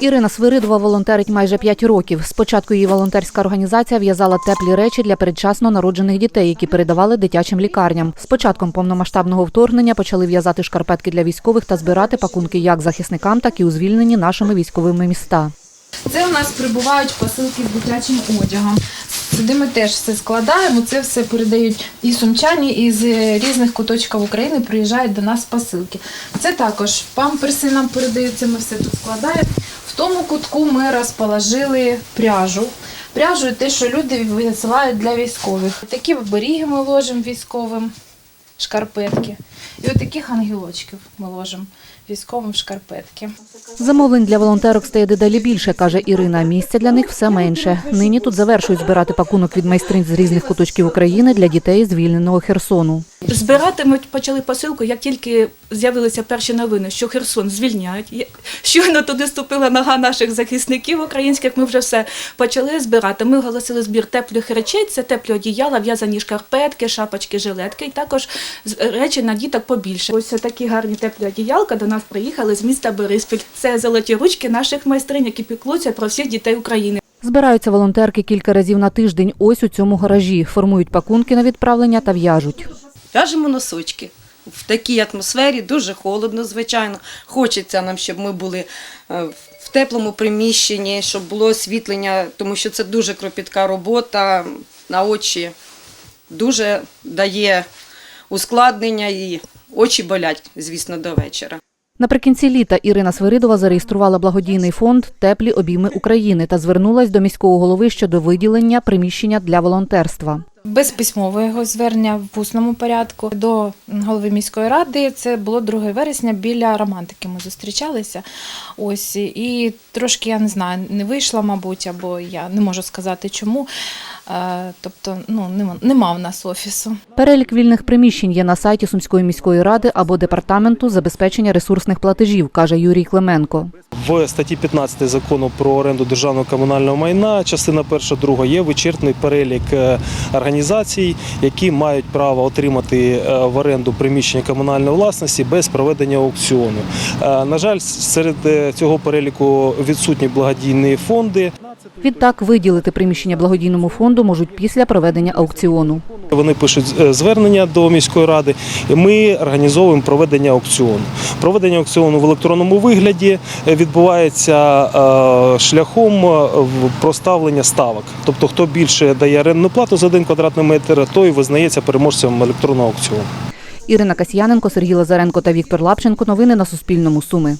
Ірина Свиридова волонтерить майже 5 років. Спочатку її волонтерська організація в'язала теплі речі для передчасно народжених дітей, які передавали дитячим лікарням. З початком повномасштабного вторгнення почали в'язати шкарпетки для військових та збирати пакунки як захисникам, так і у звільнені нашими військовими міста. Це у нас прибувають посилки з дитячим одягом. Сюди ми теж все складаємо. Це все передають і сумчані, і з різних куточків України приїжджають до нас посилки. Це також памперси нам передаються, ми все тут складаємо. В тому кутку ми розположили пряжу. Пряжу те, що люди висилають для військових. Такі оберіги ми ложимо військовим, шкарпетки. І от таких ангелочків ми ложимо військовим в шкарпетки. Замовлень для волонтерок стає дедалі більше, каже Ірина. Місця для них все менше. Нині тут завершують збирати пакунок від майстринь з різних куточків України для дітей звільненого Херсону. Збирати ми почали посилку, як тільки з'явилися перші новини, що Херсон звільняють. Щойно туди ступила нога наших захисників українських. Ми вже все почали збирати. Ми оголосили збір теплих речей, це теплі одіяла, в'язані шкарпетки, шапочки, жилетки, і також речі на діток побільше. Ось такі гарні теплі одіялка до нас приїхали з міста Бориспіль. Це золоті ручки наших майстринь, які піклуються про всіх дітей України. Збираються волонтерки кілька разів на тиждень. Ось у цьому гаражі. Формують пакунки на відправлення та в'яжуть. В'яжемо носочки. В такій атмосфері дуже холодно, звичайно. Хочеться нам, щоб ми були е, в теплому приміщенні, щоб було освітлення, тому що це дуже кропітка робота на очі. Дуже дає ускладнення і очі болять, звісно, до вечора. Наприкінці літа Ірина Свиридова зареєструвала благодійний фонд Теплі обійми України та звернулась до міського голови щодо виділення приміщення для волонтерства. Без письмового звернення в усному порядку до голови міської ради. Це було 2 вересня біля романтики. Ми зустрічалися. Ось і трошки я не знаю, не вийшла, мабуть, або я не можу сказати чому. Е, Тобто, ну нема, нема в нас офісу. Перелік вільних приміщень є на сайті Сумської міської ради або департаменту забезпечення ресурсних платежів, каже Юрій Клименко. В статті 15 закону про оренду державного комунального майна, частина перша, друга, є вичерпний перелік е, організацій, які мають право отримати е, в оренду приміщення комунальної власності без проведення аукціону. На жаль, серед цього переліку відсутні благодійні фонди. Відтак виділити приміщення благодійному фонду можуть після проведення аукціону. Вони пишуть е, звернення до міської ради, і ми організовуємо проведення аукціону. Проведення аукціону в електронному вигляді е, відбувається е, шляхом проставлення ставок. Тобто, хто більше дає орендну плату за один квадратний метр, той визнається переможцем електронного аукціону. Ірина Касьяненко, Сергій Лазаренко та Віктор Лапченко. Новини на Суспільному. Суми.